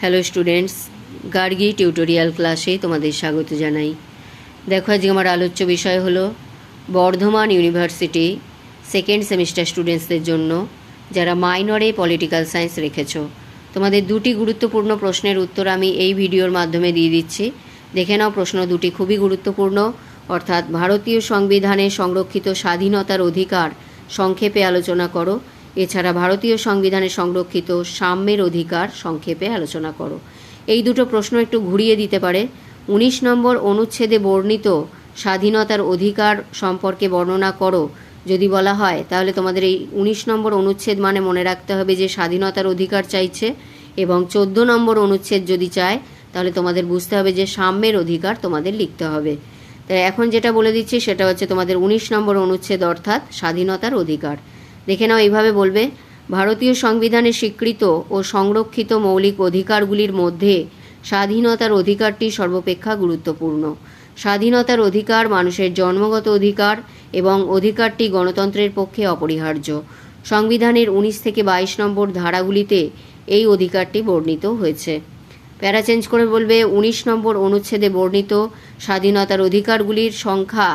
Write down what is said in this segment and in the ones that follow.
Hello students Gargi tutorial ক্লাসে তোমাদের স্বাগত জানাই। দেখো, আজকে আমার আলোচ্য বিষয় হলো বর্ধমান ইউনিভার্সিটি সেকেন্ড সেমিস্টার স্টুডেন্টসদের জন্য যারা মাইনরে পলিটিক্যাল সায়েন্স রেখেছো। তোমাদের দুটি গুরুত্বপূর্ণ প্রশ্নের উত্তর আমি এই ভিডিওর মাধ্যমে দিয়ে দিচ্ছি। দেখে নাও, প্রশ্ন দুটি খুবই গুরুত্বপূর্ণ। অর্থাৎ ভারতীয় সংবিধানে সংরক্ষিত স্বাধীনতার অধিকার সংক্ষেপে আলোচনা করো। এছাড়া ভারতীয় সংবিধানে সংরক্ষিত সাম্যের অধিকার সংক্ষেপে আলোচনা করো। এই দুটো প্রশ্ন একটু ঘুরিয়ে দিতে পারে। উনিশ নম্বর অনুচ্ছেদে বর্ণিত স্বাধীনতার অধিকার সম্পর্কে বর্ণনা করো। যদি বলা হয়, তাহলে তোমাদের এই উনিশ নম্বর অনুচ্ছেদ মানে মনে রাখতে হবে যে স্বাধীনতার অধিকার চাইছে এবং চোদ্দ নম্বর অনুচ্ছেদ যদি চায়, তাহলে তোমাদের বুঝতে হবে যে সাম্যের অধিকার তোমাদের লিখতে হবে। তাই এখন যেটা বলে দিচ্ছি, সেটা হচ্ছে তোমাদের উনিশ নম্বর অনুচ্ছেদ অর্থাৎ স্বাধীনতার অধিকার। দেখে নাও, এইভাবে বলবে, ভারতীয় সংবিধানে স্বীকৃত ও সংরক্ষিত মৌলিক অধিকারগুলির মধ্যে স্বাধীনতার অধিকারটি সর্বাপেক্ষা গুরুত্বপূর্ণ। স্বাধীনতার অধিকার মানুষের জন্মগত অধিকার এবং অধিকারটি গণতন্ত্রের পক্ষে অপরিহার্য। সংবিধানের উনিশ থেকে বাইশ নম্বর ধারাগুলিতে এই অধিকারটি বর্ণিত হয়েছে। প্যারা চেঞ্জ করে বলবে, উনিশ নম্বর অনুচ্ছেদে বর্ণিত স্বাধীনতার অধিকারগুলির সংখ্যা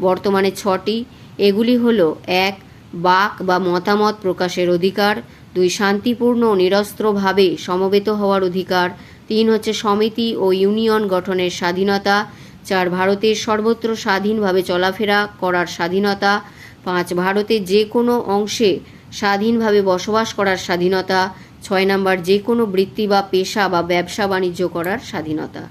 বর্তমানে ছটি। এগুলি হলো এক বাক বা মতামত প্রকাশের অধিকার, দুই শান্তিপূর্ণ নিরস্ত্রভাবে সমবেত হওয়ার অধিকার, তিন হচ্ছে সমিতি ও ইউনিয়ন গঠনের স্বাধীনতা, চার ভারতের সর্বত্র স্বাধীনভাবে চলাফেরা করার স্বাধীনতা, পাঁচ ভারতের যে কোনো অংশে স্বাধীনভাবে বসবাস করার স্বাধীনতা, ছয় নাম্বার যে কোনো বৃত্তি বা পেশা বা ব্যবসা বাণিজ্য করার স্বাধীনতা।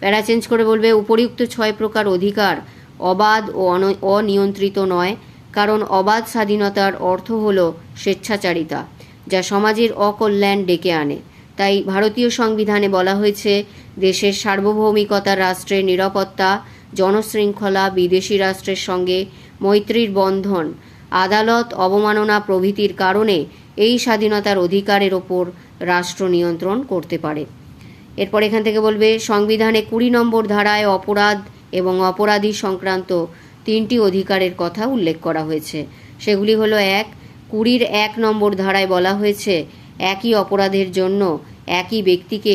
প্যারা চেঞ্জ করে বলবে, উপরিউক্ত ছয় প্রকার অধিকার অবাধ ও অনিয়ন্ত্রিত নয়। কারণ অবাধ স্বাধীনতার অর্থ হল স্বেচ্ছাচারিতা, যা সমাজের অকল্যাণ ডেকে আনে। তাই ভারতীয় সংবিধানে বলা হয়েছে, দেশের সার্বভৌমিকতা রাষ্ট্রের নিরাপত্তা, জনশৃঙ্খলা, বিদেশি রাষ্ট্রের সঙ্গে মৈত্রীর বন্ধন, আদালত অবমাননা প্রভৃতির কারণে এই স্বাধীনতার অধিকারের ওপর রাষ্ট্র নিয়ন্ত্রণ করতে পারে। এরপর এখান থেকে বলবে, সংবিধানে কুড়ি নম্বর ধারায় অপরাধ এবং অপরাধী সংক্রান্ত তিনটি অধিকারের কথা উল্লেখ করা হয়েছে। সেগুলি হলো, এক, কুড়ির এক নম্বর ধারায় বলা হয়েছে, একই অপরাধের জন্য একই ব্যক্তিকে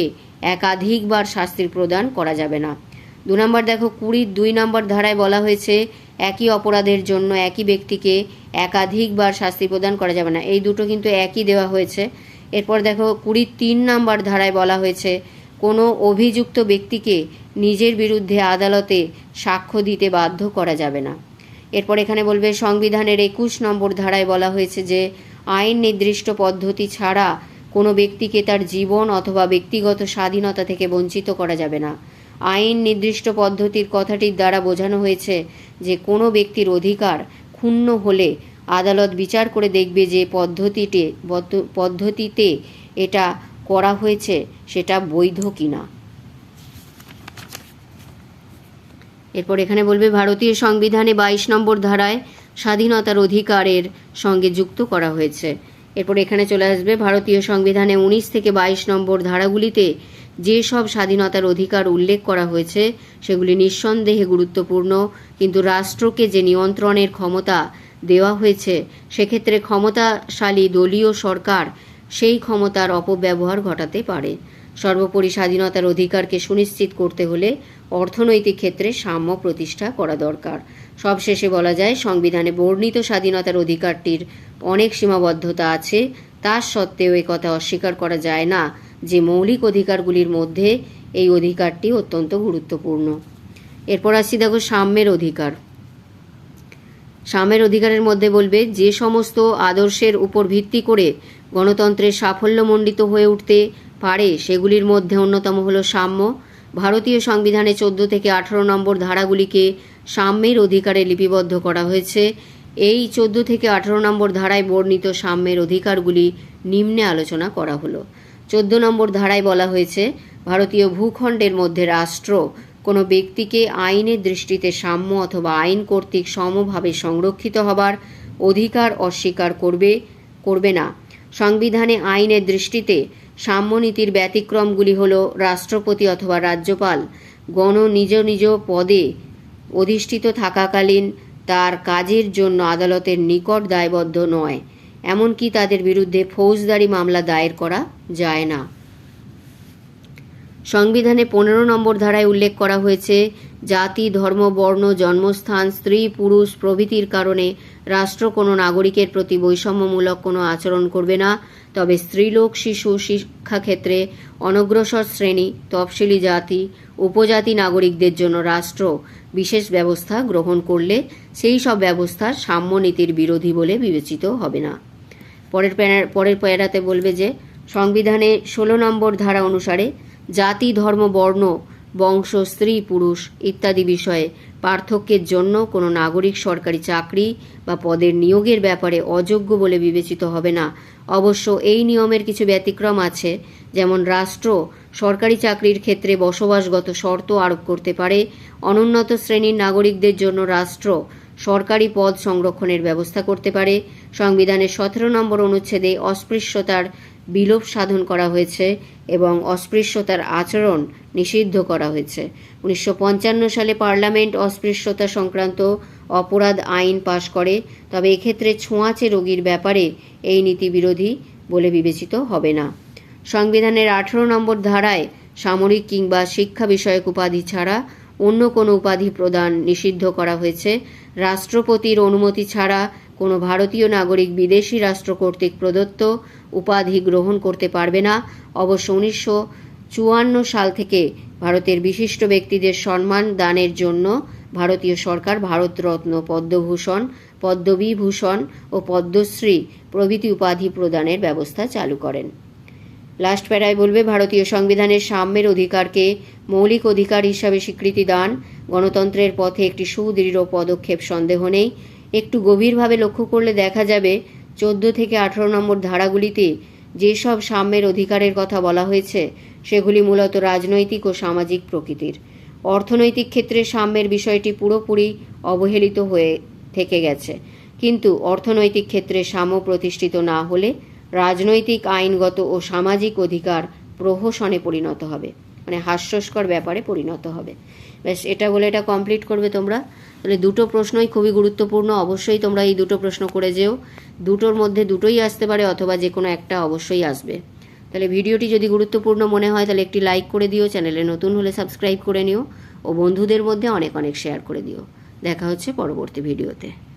একাধিকবার শাস্তির প্রদান করা যাবে না। দু নম্বর দেখো, কুড়ির দুই নম্বর ধারায় বলা হয়েছে, একই অপরাধের জন্য একই ব্যক্তিকে একাধিকবার শাস্তি প্রদান করা যাবে না। এই দুটো কিন্তু একই দেওয়া হয়েছে। এরপর দেখো, কুড়ির তিন নম্বর ধারায় বলা হয়েছে কোনো অভিযুক্ত ব্যক্তিকে নিজের বিরুদ্ধে আদালতে সাক্ষ্য দিতে বাধ্য করা যাবে না। এরপর এখানে বলবে, সংবিধানের একুশ নম্বর ধারায় বলা হয়েছে যে, আইন নির্দিষ্ট পদ্ধতি ছাড়া কোনো ব্যক্তিকে তার জীবন অথবা ব্যক্তিগত স্বাধীনতা থেকে বঞ্চিত করা যাবে না। আইন নির্দিষ্ট পদ্ধতির কথাটির দ্বারা বোঝানো হয়েছে যে, কোনো ব্যক্তির অধিকার ক্ষুণ্ণ হলে আদালত বিচার করে দেখবে যে পদ্ধতিতে পদ্ধ- পদ্ধতিতে এটা করা হয়েছে সেটা বৈধ কিনা। এরপর এখানে বলবে, ভারতীয় সংবিধানে বাইশ নম্বর ধারায় স্বাধীনতার অধিকারের সঙ্গে যুক্ত করা হয়েছে। এরপর এখানে চলে আসবে, ভারতীয় সংবিধানে উনিশ থেকে বাইশ নম্বর ধারাগুলিতে যে সব স্বাধীনতার অধিকার উল্লেখ করা হয়েছে, সেগুলি নিঃসন্দেহে গুরুত্বপূর্ণ, কিন্তু রাষ্ট্রকে যে নিয়ন্ত্রণের ক্ষমতা দেওয়া হয়েছে, সেক্ষেত্রে ক্ষমতাশালী দলীয় সরকার সেই ক্ষমতার অপব্যবহার ঘটাতে পারে। সর্বোপরি স্বাধীনতার অধিকারকে সুনিশ্চিত করতে হলে অর্থনৈতিক ক্ষেত্রে সাম্য প্রতিষ্ঠা করা দরকার। সবশেষে বলা যায়, সংবিধানে বর্ণিত স্বাধীনতার অধিকারটির অনেক সীমাবদ্ধতা আছে। তা সত্ত্বেও এ কথা অস্বীকার করা যায় না যে মৌলিক অধিকারগুলির মধ্যে এই অধিকারটি অত্যন্ত গুরুত্বপূর্ণ। এরপর আসছি দেখো সাম্যের অধিকার। সাম্যের অধিকারের মধ্যে বলবে, যে সমস্ত আদর্শের উপর ভিত্তি করে গণতন্ত্রের সাফল্যমণ্ডিত হয়ে উঠতে পারে, সেগুলির মধ্যে অন্যতম হল সাম্য। ভারতীয় সংবিধানে চোদ্দ থেকে আঠারো নম্বর ধারাগুলিকে সাম্যের অধিকারে লিপিবদ্ধ করা হয়েছে। এই চোদ্দ থেকে আঠারো নম্বর ধারায় বর্ণিত সাম্যের অধিকারগুলি নিম্নে আলোচনা করা হলো। চোদ্দ নম্বর ধারায় বলা হয়েছে, ভারতীয় ভূখণ্ডের মধ্যে রাষ্ট্র কোনো ব্যক্তিকে আইনের দৃষ্টিতে সাম্য অথবা আইন কর্তৃক সমভাবে সংরক্ষিত হবার অধিকার অস্বীকার করবে করবে না। সংবিধানে আইনের দৃষ্টিতে সাম্যনীতির ব্যতিক্রমগুলি হল রাষ্ট্রপতি অথবা রাজ্যপাল গণ নিজ নিজ পদে অধিষ্ঠিত থাকাকালীন তার কাজের জন্য আদালতের নিকট দায়বদ্ধ নয়, এমনকি তাদের বিরুদ্ধে ফৌজদারি মামলা দায়ের করা যায় না। সংবিধানে পনেরো নম্বর ধারায় উল্লেখ করা হয়েছে, জাতি, ধর্ম, বর্ণ, জন্মস্থান, স্ত্রী, পুরুষ প্রভৃতির কারণে রাষ্ট্র কোনো নাগরিকের প্রতি বৈষম্যমূলক কোনো আচরণ করবে না। তবে স্ত্রীলোক, শিশু, শিক্ষাক্ষেত্রে অনগ্রসর শ্রেণি, তফসিলি জাতি, উপজাতি নাগরিকদের জন্য রাষ্ট্র বিশেষ ব্যবস্থা গ্রহণ করলে সেই সব ব্যবস্থা সাম্যনীতির বিরোধী বলে বিবেচিত হবে না। পরের পরের প্যারাতে বলবে যে, সংবিধানে ষোলো নম্বর ধারা অনুসারে জাতি, ধর্ম, বর্ণ, বংশ, স্ত্রী, পুরুষ ইত্যাদি বিষয়ে পার্থক্যের জন্য কোনো নাগরিক সরকারি চাকরি বা পদের নিয়োগের ব্যাপারে অযোগ্য বলে বিবেচিত হবে না। অবশ্য এই নিয়মের কিছু ব্যতিক্রম আছে, যেমন রাষ্ট্র সরকারি চাকরির ক্ষেত্রে বসবাসগত শর্ত আরোপ করতে পারে, অনুন্নত শ্রেণির নাগরিকদের জন্য রাষ্ট্র সরকারি পদ সংরক্ষণের ব্যবস্থা করতে পারে সংবিধানের সতেরো নম্বর অনুচ্ছেদে অস্পৃশ্যতার বিলোপ সাধন করা হয়েছে এবং অস্পৃশ্যতার আচরণ নিষিদ্ধ করা হয়েছে। উনিশশো পঞ্চান্ন সালে পার্লামেন্ট অস্পৃশ্যতা সংক্রান্ত অপরাধ আইন পাশ করে, তবে এক্ষেত্রে ছোঁয়াচে রোগীর ব্যাপারে এই নীতি বিরোধী বলে বিবেচিত হবে না। সংবিধানের আঠেরো নম্বর ধারায় সামরিক কিংবা শিক্ষা বিষয়ক উপাধি ছাড়া অন্য কোনো উপাধি প্রদান নিষিদ্ধ করা হয়েছে। রাষ্ট্রপতির অনুমতি ছাড়া কোনো ভারতীয় নাগরিক বিদেশি রাষ্ট্র কর্তৃক প্রদত্ত উপাধি গ্রহণ করতে পারবে না। অবশ্য উনিশশো চুয়ান্ন সাল থেকে ভারতের বিশিষ্ট ব্যক্তিদের সম্মান দানের জন্য ভারতীয় সরকার ভারতরত্ন পদ্মভূষণ, পদ্মবিভূষণ ও পদ্মশ্রী প্রভৃতি উপাধি প্রদানের ব্যবস্থা চালু করেন। লাস্ট প্যারায় বলবে, ভারতীয় সংবিধানের সাম্যের অধিকারকে মৌলিক অধিকার হিসাবে স্বীকৃতি দান। গণতন্ত্রের পথে একটি সুদৃঢ় পদক্ষেপ সন্দেহ নেই। একটু গভীরভাবে লক্ষ্য করলে দেখা যাবে চোদ্দ থেকে আঠারো নম্বর ধারাগুলিতে যেসব সাম্যের অধিকারের কথা বলা হয়েছে, সেগুলি মূলত রাজনৈতিক ও সামাজিক প্রকৃতির। অর্থনৈতিক ক্ষেত্রে সাম্যের বিষয়টি পুরোপুরি অবহেলিত হয়ে থেকে গেছে। কিন্তু অর্থনৈতিক ক্ষেত্রে সাম্য প্রতিষ্ঠিত না হলে রাজনৈতিক, আইনগত ও সামাজিক অধিকার প্রহসনে পরিণত হবে। মানে হাস্যস্কর ব্যাপারে পরিণত হবে। ব্যাস, এটা বলে এটা কমপ্লিট করবে তোমরা। তাহলে দুটো প্রশ্নই খুবই গুরুত্বপূর্ণ। অবশ্যই তোমরা এই দুটো প্রশ্ন করে যেও। দুটোর মধ্যে দুটোই আসতে পারে অথবা যে কোনো একটা অবশ্যই আসবে। তাহলে ভিডিওটি যদি গুরুত্বপূর্ণ মনে হয়, তাহলে একটি লাইক করে দিও, চ্যানেলে নতুন হলে সাবস্ক্রাইব করে নিও ও বন্ধুদের মধ্যে অনেক অনেক শেয়ার করে দিও। দেখা হচ্ছে পরবর্তী ভিডিওতে।